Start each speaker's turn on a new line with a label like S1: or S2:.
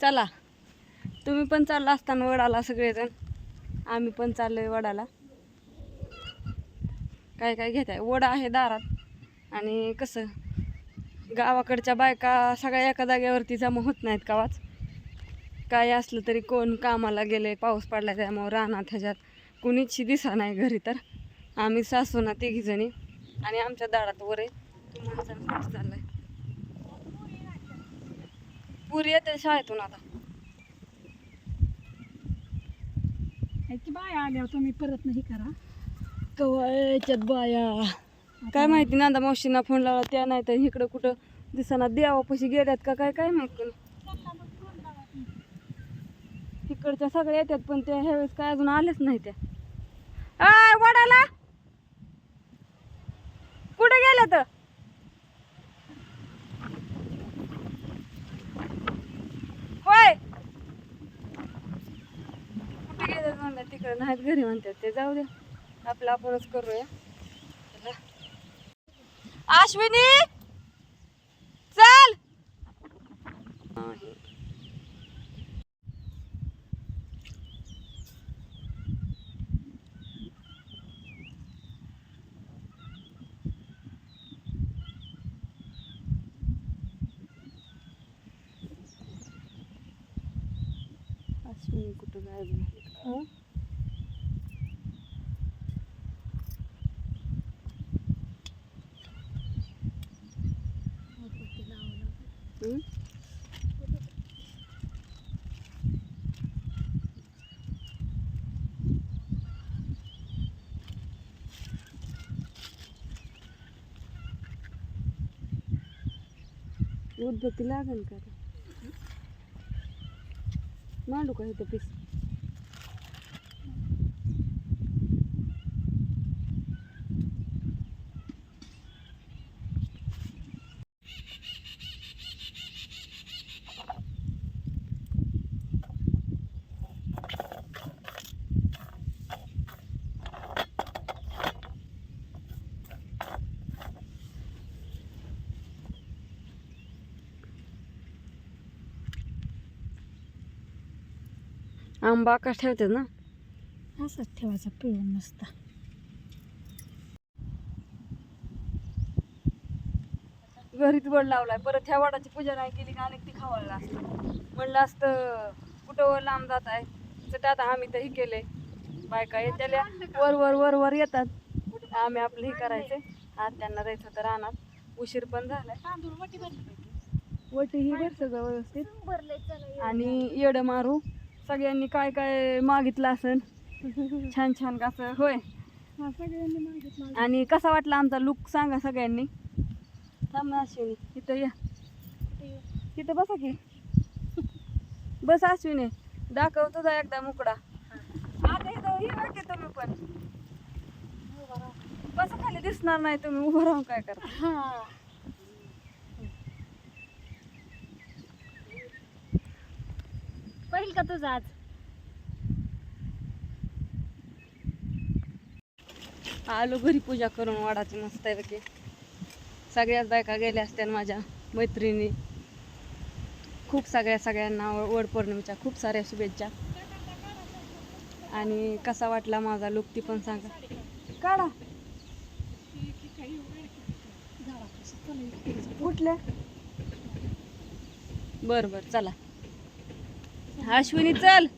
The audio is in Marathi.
S1: चला. तुम्ही पण चालला असताना वडाला सगळेजण. आम्ही पण चाललोय वडाला. काय काय घेत आहे वडा आहे दारात. आणि कसं? गावाकडच्या बायका सगळ्या एका जागेवरती जमा होत नाहीत गावात काय असलं तरी कोण कामाला गेले पाऊस पडला त्यामुळं रानात ह्याच्यात. कुणीच दिसा नाही घरी तर. आम्ही सासू ना तिघीजणी. आणि आमच्या दारात वर आहे. चाललं आहे पुरी येते शाळेतून आता.
S2: की बाय आल्यावर तुम्ही परत नाही करा.
S1: बाया. काय माहिती नांदा मावशींना फोन लावला त्या नाही तर इकडं कुठं दिसना देवापाशी गेल्यात का काय काय माहीत इकडच्या सगळ्या येतात पण त्या ह्यावेळेस काय अजून आलेच नाही त्या. आय वडाला. कुठे गेल्या तर होय कुठे गेले म्हणलं नाहीत घरी म्हणतात ते जाऊ द्या. आपलं आपणच करूया. अश्विनी! चल! अश्विनी कुठं गायब झाली? हं? उदबत्ती लागेल का मांडू का इथं पीस आंबा का ठेवतात ना?
S2: असंच ठेवायचा पिळून नसता
S1: घरीच वड लावलाय. परत ह्या वडाची पूजा नाही केली का अनेक ती खावायला असतं म्हणलं असतं कुठं वर लांब जात आहे? तर आता आम्ही तर हे केले बायका येत्याल्या. वर वर वर वर येतात. आम्ही आपलं हे करायचे आज त्यांना जायचं होतं रानात. उशीर पण झालाय.
S2: तांदूळ वटी
S1: ही भर सगळं व्यवस्थित. आणि येडं मारू. सगळ्यांनी काय काय मागितलं असेल? छान छान कसं होय.
S2: हा सगळ्यांनी मागितलं.
S1: आणि कसा वाटला आमचा लुक सांगा सगळ्यांनी. थांब ना अश्विनी. इथं या. तिथं बसा की. बस अश्विनी. दाखव तुझा एकदा मुकडा. आता इथं हे बघ की तुम्ही पण. बस खाली दिसणार नाही तुम्ही. उभं राहून काय करा
S2: हा. का तुझं आज
S1: आलो घरी पूजा करून वाडाची मस्त आहे की सगळ्याच बायका गेल्या असत्या माझ्या मैत्रिणी. खूप सगळ्या सगळ्यांना वड पौर्णिमेच्या खूप साऱ्या शुभेच्छा. आणि कसा वाटला माझा लुक ती पण सांगा. काढा. कुठल्या बर बर चला. अश्विनी चल.